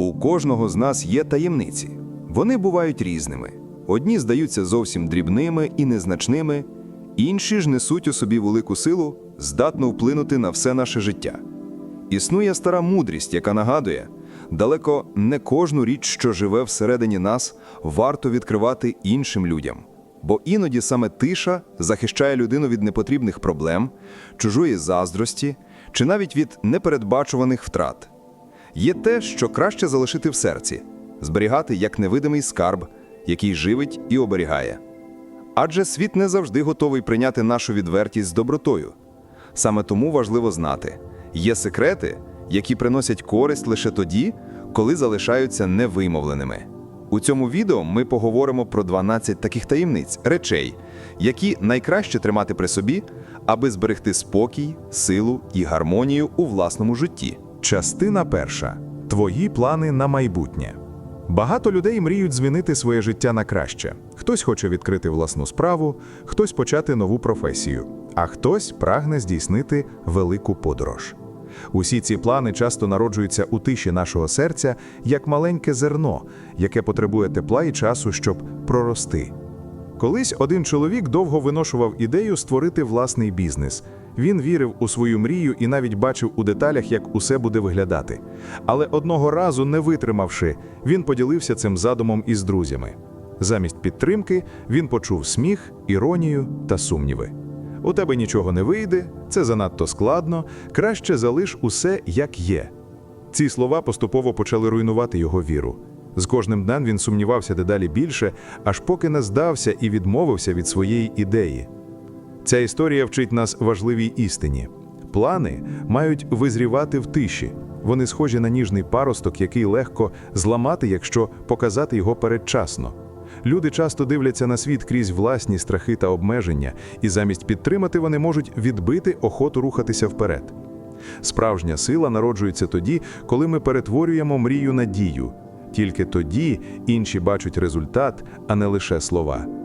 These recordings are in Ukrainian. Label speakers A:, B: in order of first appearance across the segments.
A: У кожного з нас є таємниці. Вони бувають різними. Одні здаються зовсім дрібними і незначними, інші ж несуть у собі велику силу, здатну вплинути на все наше життя. Існує стара мудрість, яка нагадує, далеко не кожну річ, що живе всередині нас, варто відкривати іншим людям. Бо іноді саме тиша захищає людину від непотрібних проблем, чужої заздрості чи навіть від непередбачуваних втрат. Є те, що краще залишити в серці, зберігати як невидимий скарб, який живить і оберігає. Адже світ не завжди готовий прийняти нашу відвертість з добротою. Саме тому важливо знати, є секрети, які приносять користь лише тоді, коли залишаються невимовленими. У цьому відео ми поговоримо про 12 таких таємниць, речей, які найкраще тримати при собі, аби зберегти спокій, силу і гармонію у власному житті.
B: Частина перша. Твої плани на майбутнє. Багато людей мріють змінити своє життя на краще. Хтось хоче відкрити власну справу, хтось почати нову професію, а хтось прагне здійснити велику подорож. Усі ці плани часто народжуються у тиші нашого серця як маленьке зерно, яке потребує тепла і часу, щоб прорости. Колись один чоловік довго виношував ідею створити власний бізнес. Він вірив у свою мрію і навіть бачив у деталях, як усе буде виглядати. Але одного разу, не витримавши, він поділився цим задумом із друзями. Замість підтримки він почув сміх, іронію та сумніви. У тебе нічого не вийде, це занадто складно, краще залиш усе як є. Ці слова поступово почали руйнувати його віру. З кожним днем він сумнівався дедалі більше, аж поки не здався і відмовився від своєї ідеї. Ця історія вчить нас важливій істині. Плани мають визрівати в тиші. Вони схожі на ніжний паросток, який легко зламати, якщо показати його передчасно. Люди часто дивляться на світ крізь власні страхи та обмеження, і замість підтримати вони можуть відбити охоту рухатися вперед. Справжня сила народжується тоді, коли ми перетворюємо мрію на дію. Тільки тоді інші бачать результат, а не лише слова.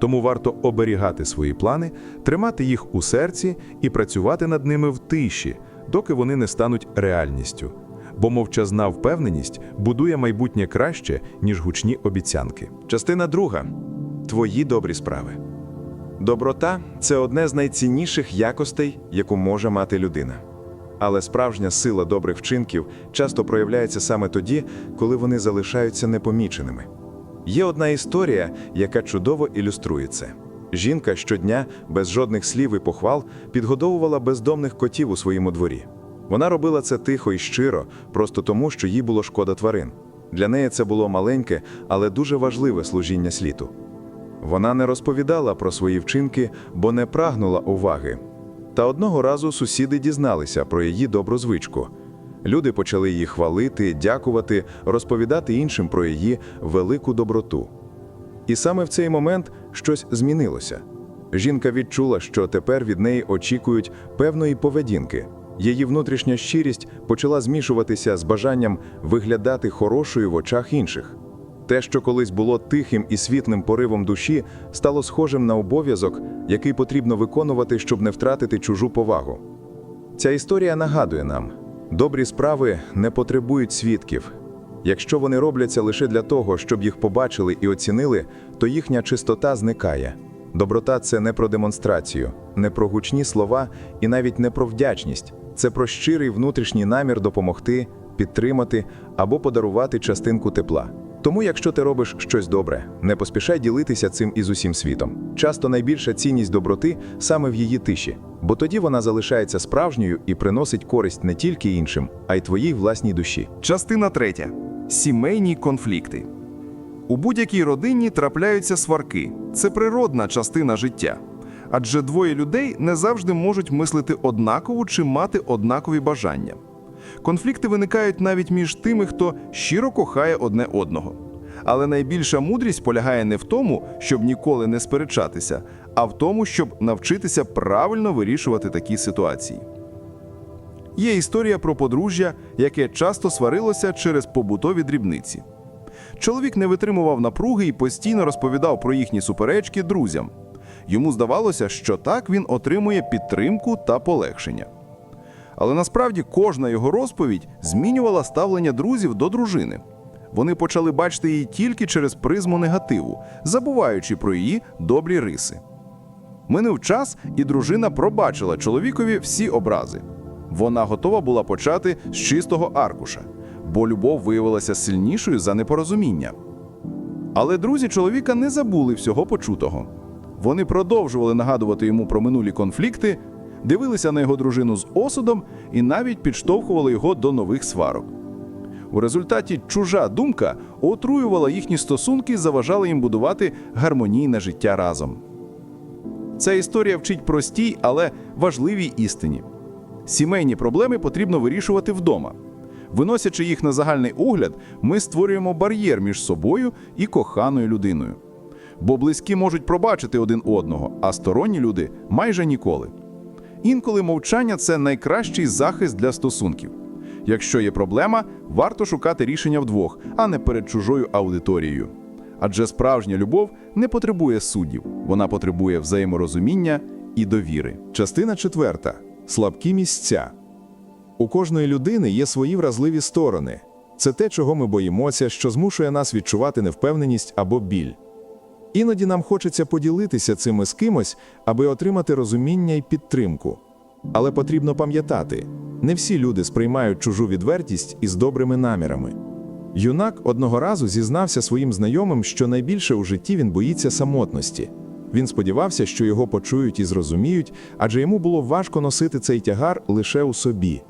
B: Тому варто оберігати свої плани, тримати їх у серці і працювати над ними в тиші, доки вони не стануть реальністю. Бо мовчазна впевненість будує майбутнє краще, ніж гучні обіцянки.
C: Частина друга твої добрі справи. Доброта це одне з найцінніших якостей, яку може мати людина. Але справжня сила добрих вчинків часто проявляється саме тоді, коли вони залишаються непоміченими. Є одна історія, яка чудово ілюструє це. Жінка щодня, без жодних слів і похвал, підгодовувала бездомних котів у своєму дворі. Вона робила це тихо і щиро, просто тому, що їй було шкода тварин. Для неї це було маленьке, але дуже важливе служіння сліту. Вона не розповідала про свої вчинки, бо не прагнула уваги. Та одного разу сусіди дізналися про її добру звичку. Люди почали її хвалити, дякувати, розповідати іншим про її велику доброту. І саме в цей момент щось змінилося. Жінка відчула, що тепер від неї очікують певної поведінки. Її внутрішня щирість почала змішуватися з бажанням виглядати хорошою в очах інших. Те, що колись було тихим і світлим поривом душі, стало схожим на обов'язок, який потрібно виконувати, щоб не втратити чужу повагу. Ця історія нагадує нам: добрі справи не потребують свідків. Якщо вони робляться лише для того, щоб їх побачили і оцінили, то їхня чистота зникає. Доброта це не про демонстрацію, не про гучні слова і навіть не про вдячність. Це про щирий внутрішній намір допомогти, підтримати або подарувати частинку тепла. Тому, якщо ти робиш щось добре, не поспішай ділитися цим із усім світом. Часто найбільша цінність доброти саме в її тиші, бо тоді вона залишається справжньою і приносить користь не тільки іншим, а й твоїй власній душі.
A: Частина третя. Сімейні конфлікти. У будь-якій родині трапляються сварки. Це природна частина життя. Адже двоє людей не завжди можуть мислити однаково чи мати однакові бажання. Конфлікти виникають навіть між тими, хто щиро кохає одне одного. Але найбільша мудрість полягає не в тому, щоб ніколи не сперечатися, а в тому, щоб навчитися правильно вирішувати такі ситуації. Є історія про подружжя, яке часто сварилося через побутові дрібниці. Чоловік не витримував напруги і постійно розповідав про їхні суперечки друзям. Йому здавалося, що так він отримує підтримку та полегшення. Але насправді кожна його розповідь змінювала ставлення друзів до дружини. Вони почали бачити її тільки через призму негативу, забуваючи про її добрі риси. Минув час, і дружина пробачила чоловікові всі образи. Вона готова була почати з чистого аркуша, бо любов виявилася сильнішою за непорозуміння. Але друзі чоловіка не забули всього почутого. Вони продовжували нагадувати йому про минулі конфлікти, дивилися на його дружину з осудом і навіть підштовхували його до нових сварок. У результаті чужа думка отруювала їхні стосунки і заважала їм будувати гармонійне життя разом. Ця історія вчить простій, але важливій істині. Сімейні проблеми потрібно вирішувати вдома. Виносячи їх на загальний огляд, ми створюємо бар'єр між собою і коханою людиною. Бо близькі можуть пробачити один одного, а сторонні люди майже ніколи. Інколи мовчання це найкращий захист для стосунків. Якщо є проблема, варто шукати рішення вдвох, а не перед чужою аудиторією. Адже справжня любов не потребує суддів, вона потребує взаєморозуміння і довіри.
B: Частина четверта. Слабкі місця. У кожної людини є свої вразливі сторони. Це те, чого ми боїмося, що змушує нас відчувати невпевненість або біль. Іноді нам хочеться поділитися цими з кимось, аби отримати розуміння і підтримку. Але потрібно пам'ятати, не всі люди сприймають чужу відвертість із добрими намірами. Юнак одного разу зізнався своїм знайомим, що найбільше у житті він боїться самотності. Він сподівався, що його почують і зрозуміють, адже йому було важко носити цей тягар лише у собі.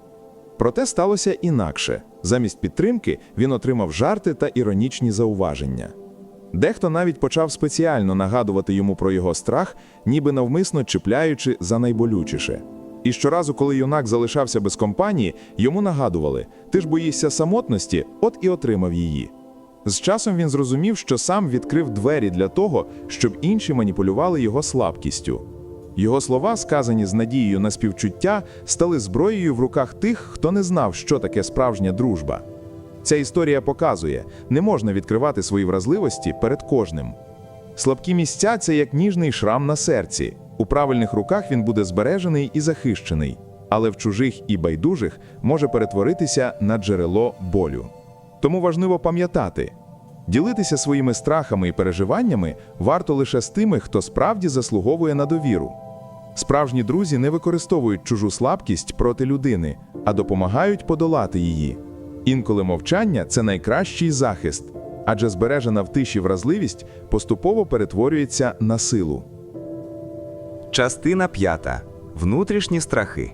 B: Проте сталося інакше. Замість підтримки він отримав жарти та іронічні зауваження. Дехто навіть почав спеціально нагадувати йому про його страх, ніби навмисно чіпляючи за найболючіше. І щоразу, коли юнак залишався без компанії, йому нагадували: ти ж боїшся самотності, от і отримав її. З часом він зрозумів, що сам відкрив двері для того, щоб інші маніпулювали його слабкістю. Його слова, сказані з надією на співчуття, стали зброєю в руках тих, хто не знав, що таке справжня дружба. Ця історія показує, не можна відкривати свої вразливості перед кожним. Слабкі місця це як ніжний шрам на серці. У правильних руках він буде збережений і захищений, але в чужих і байдужих може перетворитися на джерело болю. Тому важливо пам'ятати, ділитися своїми страхами і переживаннями варто лише з тими, хто справді заслуговує на довіру. Справжні друзі не використовують чужу слабкість проти людини, а допомагають подолати її. Інколи мовчання це найкращий захист, адже збережена в тиші вразливість поступово перетворюється на силу.
D: Частина п'ята. Внутрішні страхи.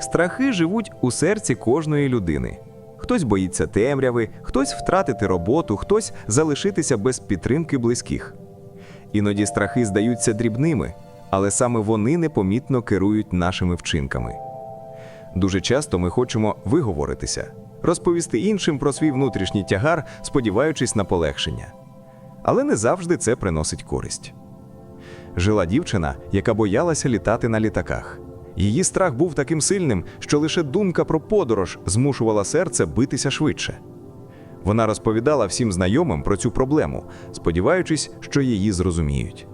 D: Страхи живуть у серці кожної людини. Хтось боїться темряви, хтось втратити роботу, хтось залишитися без підтримки близьких. Іноді страхи здаються дрібними, але саме вони непомітно керують нашими вчинками. Дуже часто ми хочемо виговоритися, розповісти іншим про свій внутрішній тягар, сподіваючись на полегшення. Але не завжди це приносить користь. Жила дівчина, яка боялася літати на літаках. Її страх був таким сильним, що лише думка про подорож змушувала серце битися швидше. Вона розповідала всім знайомим про цю проблему, сподіваючись, що її зрозуміють.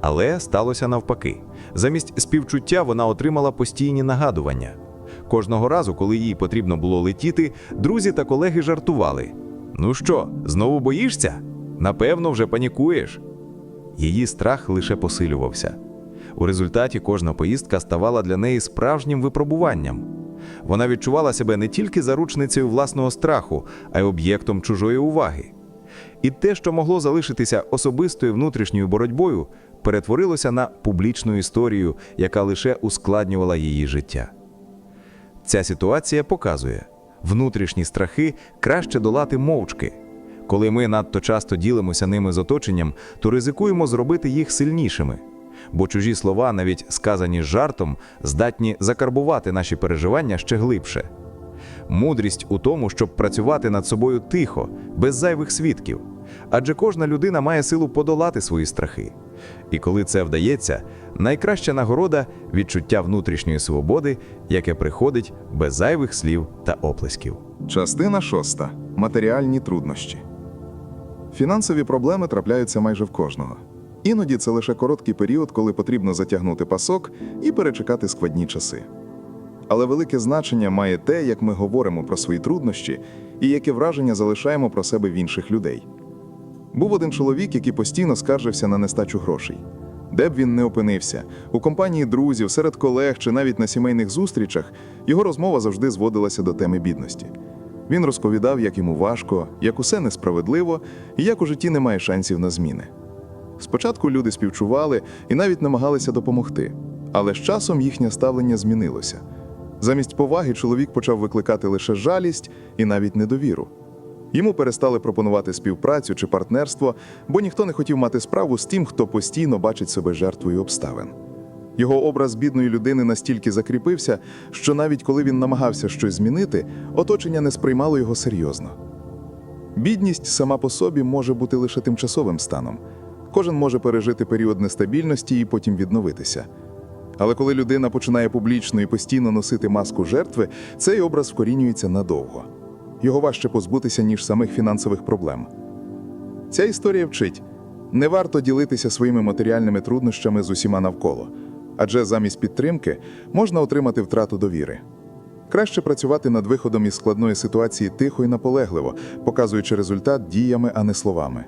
D: Але сталося навпаки. Замість співчуття вона отримала постійні нагадування. Кожного разу, коли їй потрібно було летіти, друзі та колеги жартували: Ну що, знову боїшся? Напевно, вже панікуєш. Її страх лише посилювався. У результаті кожна поїздка ставала для неї справжнім випробуванням. Вона відчувала себе не тільки заручницею власного страху, а й об'єктом чужої уваги. І те, що могло залишитися особистою внутрішньою боротьбою, перетворилося на публічну історію, яка лише ускладнювала її життя. Ця ситуація показує, внутрішні страхи краще долати мовчки. Коли ми надто часто ділимося ними з оточенням, то ризикуємо зробити їх сильнішими. Бо чужі слова, навіть сказані з жартом, здатні закарбувати наші переживання ще глибше. Мудрість у тому, щоб працювати над собою тихо, без зайвих свідків. Адже кожна людина має силу подолати свої страхи. І коли це вдається, найкраща нагорода відчуття внутрішньої свободи, яке приходить без зайвих слів та оплесків.
E: Частина шоста. Матеріальні труднощі. Фінансові проблеми трапляються майже в кожного. Іноді це лише короткий період, коли потрібно затягнути пасок і перечекати складні часи. але велике значення має те, як ми говоримо про свої труднощі і яке враження залишаємо про себе в інших людей. Був один чоловік, який постійно скаржився на нестачу грошей. Де б він не опинився, у компанії друзів, серед колег чи навіть на сімейних зустрічах, його розмова завжди зводилася до теми бідності. Він розповідав, як йому важко, як усе несправедливо і як у житті немає шансів на зміни. Спочатку люди співчували і навіть намагалися допомогти, але з часом їхнє ставлення змінилося. Замість поваги чоловік почав викликати лише жалість і навіть недовіру. Йому перестали пропонувати співпрацю чи партнерство, бо ніхто не хотів мати справу з тим, хто постійно бачить себе жертвою обставин. Його образ бідної людини настільки закріпився, що навіть коли він намагався щось змінити, оточення не сприймало його серйозно. Бідність сама по собі може бути лише тимчасовим станом. Кожен може пережити період нестабільності і потім відновитися. Але коли людина починає публічно і постійно носити маску жертви, цей образ вкорінюється надовго. Його важче позбутися, ніж самих фінансових проблем. Ця історія вчить: не варто ділитися своїми матеріальними труднощами з усіма навколо, адже замість підтримки можна отримати втрату довіри. Краще працювати над виходом із складної ситуації тихо і наполегливо, показуючи результат діями, а не словами.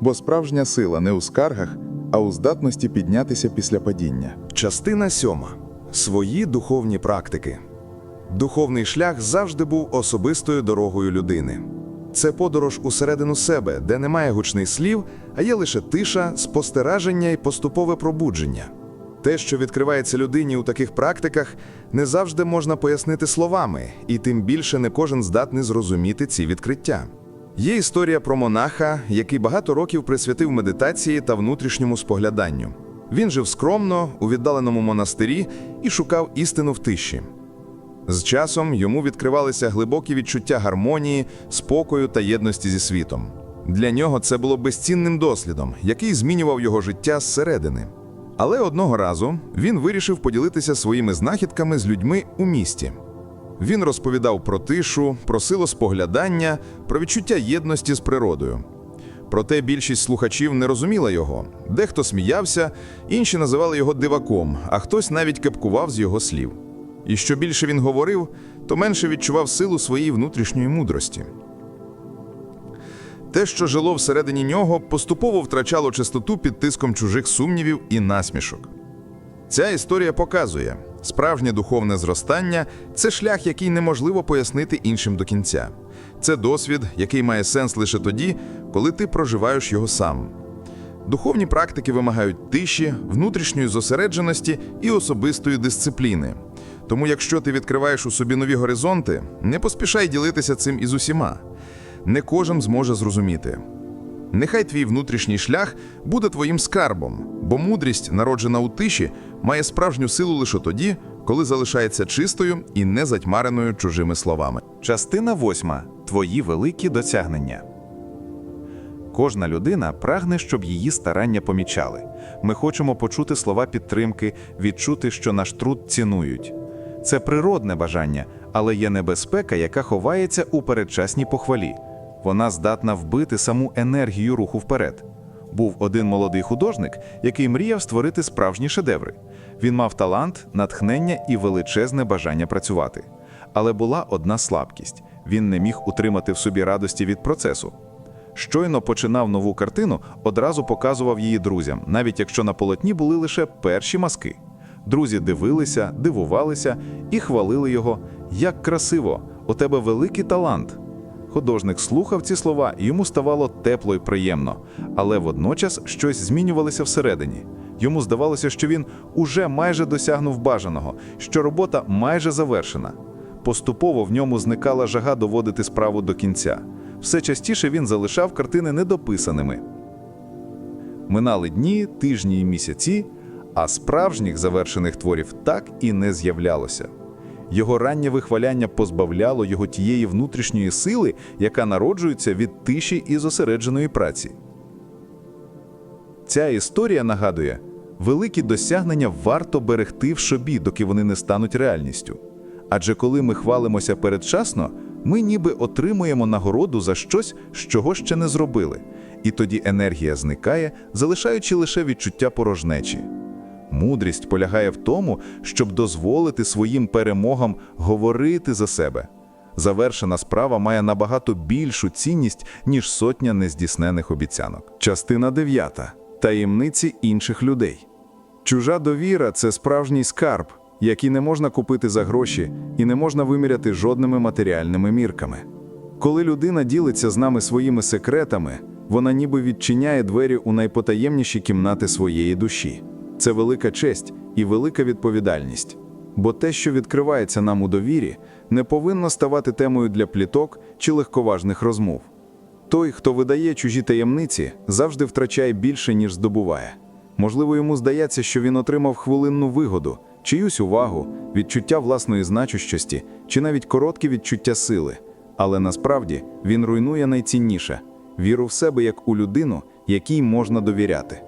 E: Бо справжня сила не у скаргах, а у здатності піднятися після падіння.
B: Частина сьома. Свої духовні практики. Духовний шлях завжди був особистою дорогою людини. Це подорож усередину себе, де немає гучних слів, а є лише тиша, спостереження і поступове пробудження. Те, що відкривається людині у таких практиках, не завжди можна пояснити словами, і тим більше не кожен здатний зрозуміти ці відкриття. Є історія про монаха, який багато років присвятив медитації та внутрішньому спогляданню. Він жив скромно у віддаленому монастирі і шукав істину в тиші. З часом йому відкривалися глибокі відчуття гармонії, спокою та єдності зі світом. Для нього це було безцінним дослідом, який змінював його життя зсередини. Але одного разу він вирішив поділитися своїми знахідками з людьми у місті. Він розповідав про тишу, про силу споглядання, про відчуття єдності з природою. Проте більшість слухачів не розуміла його. Дехто сміявся, інші називали його диваком, а хтось навіть кепкував з його слів. І що більше він говорив, то менше відчував силу своєї внутрішньої мудрості. Те, що жило всередині нього, поступово втрачало чистоту під тиском чужих сумнівів і насмішок. Ця історія показує, справжнє духовне зростання це шлях, який неможливо пояснити іншим до кінця. Це досвід, який має сенс лише тоді, коли ти проживаєш його сам. Духовні практики вимагають тиші, внутрішньої зосередженості і особистої дисципліни. Тому, якщо ти відкриваєш у собі нові горизонти, не поспішай ділитися цим із усіма. Не кожен зможе зрозуміти. Нехай твій внутрішній шлях буде твоїм скарбом, бо мудрість, народжена у тиші, має справжню силу лише тоді, коли залишається чистою і не затьмареною чужими словами.
F: Частина восьма. Твої великі досягнення. Кожна людина прагне, щоб її старання помічали. Ми хочемо почути слова підтримки, відчути, що наш труд цінують. Це природне бажання, але є небезпека, яка ховається у передчасній похвалі. Вона здатна вбити саму енергію руху вперед. Був один молодий художник, який мріяв створити справжні шедеври. Він мав талант, натхнення і величезне бажання працювати. Але була одна слабкість: він не міг утримати в собі радості від процесу. Щойно починав нову картину, одразу показував її друзям, навіть якщо на полотні були лише перші маски. Друзі дивилися, дивувалися і хвалили його. Як красиво! У тебе великий талант. Художник слухав ці слова, і йому ставало тепло і приємно, але водночас щось змінювалося всередині. Йому здавалося, що він уже майже досягнув бажаного, що робота майже завершена. Поступово в ньому зникала жага доводити справу до кінця. Все частіше він залишав картини недописаними. Минали дні, тижні і місяці, а справжніх завершених творів так і не з'являлося. Його раннє вихваляння позбавляло його тієї внутрішньої сили, яка народжується від тиші і зосередженої праці. Ця історія нагадує, великі досягнення варто берегти в собі, доки вони не стануть реальністю. Адже коли ми хвалимося передчасно, ми ніби отримуємо нагороду за щось, чого ще не зробили, і тоді енергія зникає, залишаючи лише відчуття порожнечі.
B: Мудрість полягає в тому, щоб дозволити своїм перемогам говорити за себе. Завершена справа має набагато більшу цінність, ніж сотня нездійснених обіцянок.
E: Частина 9. Таємниці інших людей. Чужа довіра це справжній скарб, який не можна купити за гроші і не можна виміряти жодними матеріальними мірками. Коли людина ділиться з нами своїми секретами, вона ніби відчиняє двері у найпотаємніші кімнати своєї душі. Це велика честь і велика відповідальність. Бо те, що відкривається нам у довірі, не повинно ставати темою для пліток чи легковажних розмов. Той, хто видає чужі таємниці, завжди втрачає більше, ніж здобуває. Можливо, йому здається, що він отримав хвилинну вигоду, чиюсь увагу, відчуття власної значущості чи навіть коротке відчуття сили. Але насправді він руйнує найцінніше віру в себе як у людину, якій можна довіряти.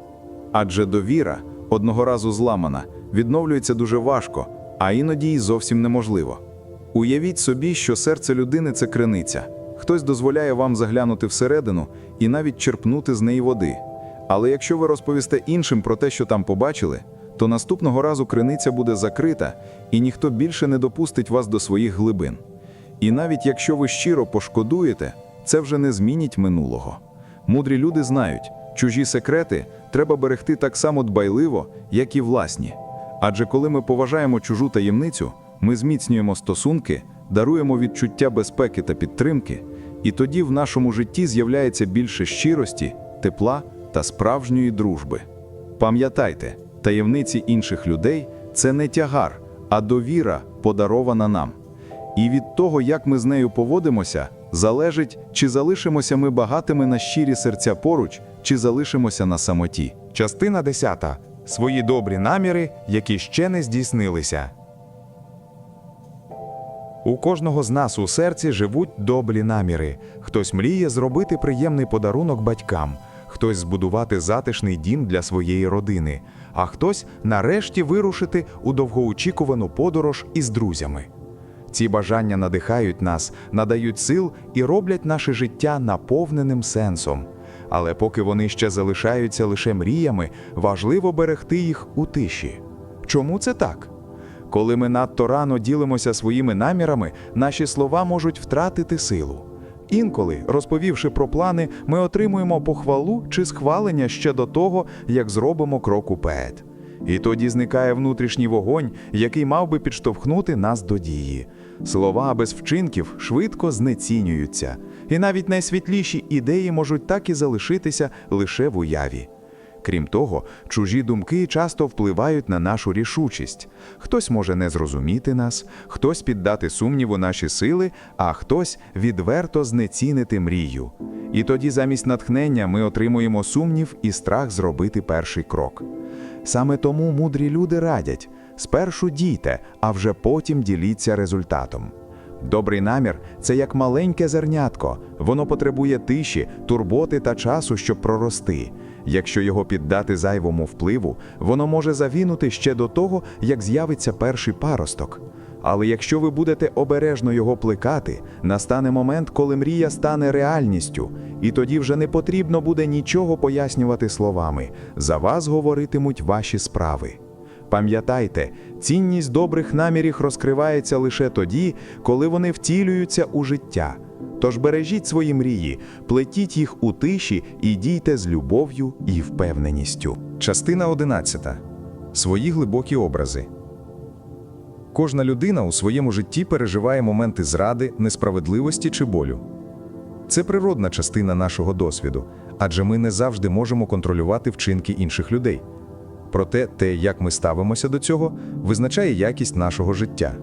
E: Адже довіра, одного разу зламана, відновлюється дуже важко, а іноді й зовсім неможливо. Уявіть собі, що серце людини це криниця. Хтось дозволяє вам заглянути всередину і навіть черпнути з неї води. Але якщо ви розповісте іншим про те, що там побачили, то наступного разу криниця буде закрита, і ніхто більше не допустить вас до своїх глибин. І навіть якщо ви щиро пошкодуєте, це вже не змінить минулого. Мудрі люди знають, чужі секрети треба берегти так само дбайливо, як і власні. Адже коли ми поважаємо чужу таємницю, ми зміцнюємо стосунки, даруємо відчуття безпеки та підтримки, і тоді в нашому житті з'являється більше щирості, тепла та справжньої дружби. Пам'ятайте, таємниці інших людей це не тягар, а довіра, подарована нам. І від того, як ми з нею поводимося, залежить, чи залишимося ми багатими на щирі серця поруч, чи залишимося на самоті.
G: Частина 10. Свої добрі наміри, які ще не здійснилися. У кожного з нас у серці живуть добрі наміри. Хтось мріє зробити приємний подарунок батькам, хтось збудувати затишний дім для своєї родини, а хтось нарешті вирушити у довгоочікувану подорож із друзями. Ці бажання надихають нас, надають сил і роблять наше життя наповненим сенсом. Але поки вони ще залишаються лише мріями, важливо берегти їх у тиші. Чому це так? Коли ми надто рано ділимося своїми намірами, наші слова можуть втратити силу. Інколи, розповівши про плани, ми отримуємо похвалу чи схвалення ще до того, як зробимо крок уперед. І тоді зникає внутрішній вогонь, який мав би підштовхнути нас до дії. Слова без вчинків швидко знецінюються, і навіть найсвітліші ідеї можуть так і залишитися лише в уяві. Крім того, чужі думки часто впливають на нашу рішучість. Хтось може не зрозуміти нас, хтось піддати сумніву наші сили, а хтось відверто знецінити мрію. І тоді замість натхнення ми отримуємо сумнів і страх зробити перший крок. Саме тому мудрі люди радять: спершу дійте, а вже потім діліться результатом. Добрий намір це як маленьке зернятко, воно потребує тиші, турботи та часу, щоб прорости. Якщо його піддати зайвому впливу, воно може завінути ще до того, як з'явиться перший паросток. Але якщо ви будете обережно його плекати, настане момент, коли мрія стане реальністю, і тоді вже не потрібно буде нічого пояснювати словами. За вас говоритимуть ваші справи. Пам'ятайте, цінність добрих намірів розкривається лише тоді, коли вони втілюються у життя. Тож бережіть свої мрії, плетіть їх у тиші і дійте з любов'ю і впевненістю.
B: Частина 11. Свої глибокі образи. Кожна людина у своєму житті переживає моменти зради, несправедливості чи болю. Це природна частина нашого досвіду, адже ми не завжди можемо контролювати вчинки інших людей. Проте те, як ми ставимося до цього, визначає якість нашого життя.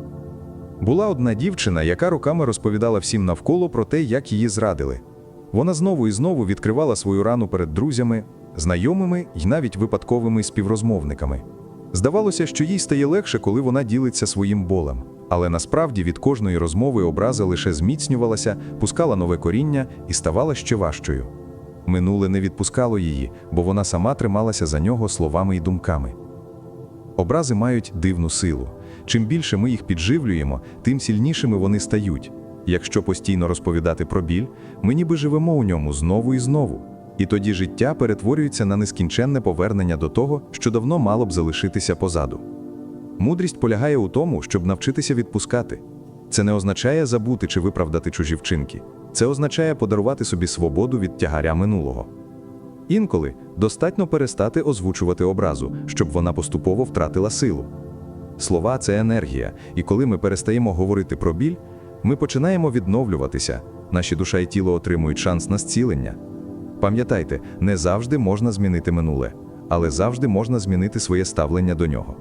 B: Була одна дівчина, яка роками розповідала всім навколо про те, як її зрадили. Вона знову і знову відкривала свою рану перед друзями, знайомими і навіть випадковими співрозмовниками. Здавалося, що їй стає легше, коли вона ділиться своїм болем. Але насправді від кожної розмови образа лише зміцнювалася, пускала нове коріння і ставала ще важчою. Минуле не відпускало її, бо вона сама трималася за нього словами і думками. Образи мають дивну силу. Чим більше ми їх підживлюємо, тим сильнішими вони стають. Якщо постійно розповідати про біль, ми ніби живемо у ньому знову і знову. І тоді життя перетворюється на нескінченне повернення до того, що давно мало б залишитися позаду. Мудрість полягає у тому, щоб навчитися відпускати. Це не означає забути чи виправдати чужі вчинки. Це означає подарувати собі свободу від тягаря минулого. Інколи достатньо перестати озвучувати образу, щоб вона поступово втратила силу. Слова це енергія, і коли ми перестаємо говорити про біль, ми починаємо відновлюватися, наші душа і тіло отримують шанс на зцілення. Пам'ятайте, не завжди можна змінити минуле, але завжди можна змінити своє ставлення до нього.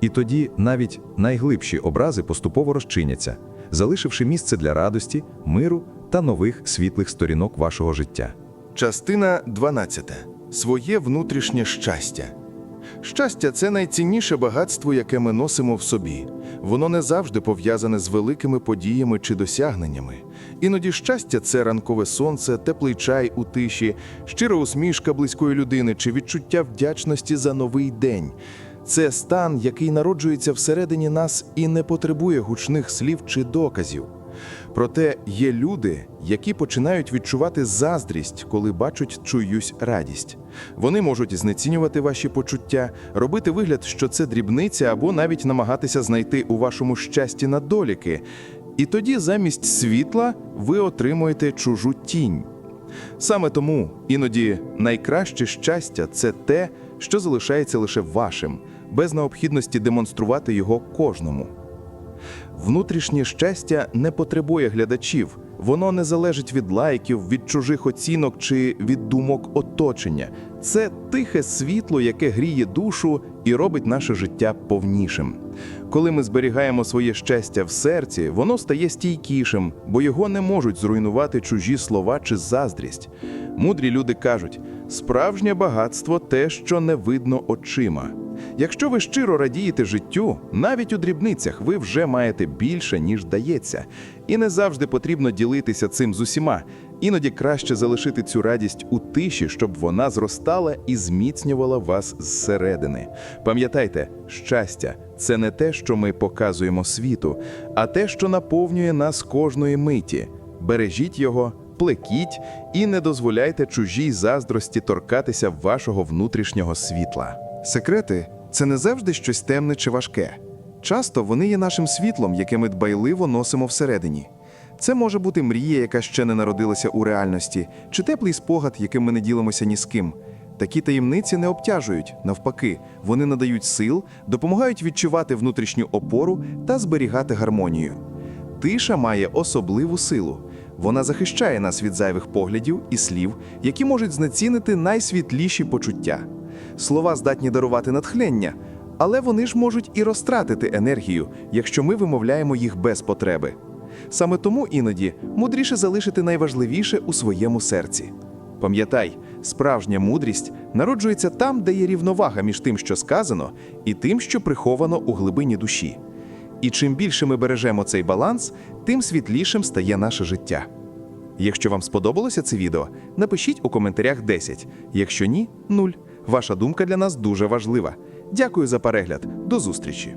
B: І тоді навіть найглибші образи поступово розчиняться, залишивши місце для радості, миру та нових світлих сторінок вашого життя.
H: Частина 12. Своє внутрішнє щастя. Щастя це найцінніше багатство, яке ми носимо в собі. Воно не завжди пов'язане з великими подіями чи досягненнями. Іноді щастя це ранкове сонце, теплий чай у тиші, щира усмішка близької людини чи відчуття вдячності за новий день. Це стан, який народжується всередині нас і не потребує гучних слів чи доказів. Проте є люди, які починають відчувати заздрість, коли бачать чиюсь радість. Вони можуть знецінювати ваші почуття, робити вигляд, що це дрібниця, або навіть намагатися знайти у вашому щасті надоліки. І тоді замість світла ви отримуєте чужу тінь. Саме тому іноді найкраще щастя це те, що залишається лише вашим, без необхідності демонструвати його кожному. Внутрішнє щастя не потребує глядачів, воно не залежить від лайків, від чужих оцінок чи від думок оточення. Це тихе світло, яке гріє душу і робить наше життя повнішим. Коли ми зберігаємо своє щастя в серці, воно стає стійкішим, бо його не можуть зруйнувати чужі слова чи заздрість. Мудрі люди кажуть: справжнє багатство те, що не видно очима. Якщо ви щиро радієте життю, навіть у дрібницях ви вже маєте більше, ніж дається. І не завжди потрібно ділитися цим з усіма. Іноді краще залишити цю радість у тиші, щоб вона зростала і зміцнювала вас зсередини. Пам'ятайте, щастя це не те, що ми показуємо світу, а те, що наповнює нас кожної миті. Бережіть його, плекіть і не дозволяйте чужій заздрості торкатися вашого внутрішнього світла. Секрети це не завжди щось темне чи важке. Часто вони є нашим світлом, яке ми дбайливо носимо всередині. Це може бути мрія, яка ще не народилася у реальності, чи теплий спогад, яким ми не ділимося ні з ким. Такі таємниці не обтяжують, навпаки, вони надають сил, допомагають відчувати внутрішню опору та зберігати гармонію. Тиша має особливу силу. Вона захищає нас від зайвих поглядів і слів, які можуть знецінити найсвітліші почуття. Слова здатні дарувати натхнення, але вони ж можуть і розтратити енергію, якщо ми вимовляємо їх без потреби. Саме тому іноді мудріше залишити найважливіше у своєму серці. Пам'ятай, справжня мудрість народжується там, де є рівновага між тим, що сказано, і тим, що приховано у глибині душі. І чим більше ми бережемо цей баланс, тим світлішим стає наше життя. Якщо вам сподобалося це відео, напишіть у коментарях 10. Якщо ні 0. Ваша думка для нас дуже важлива. Дякую за перегляд. До зустрічі!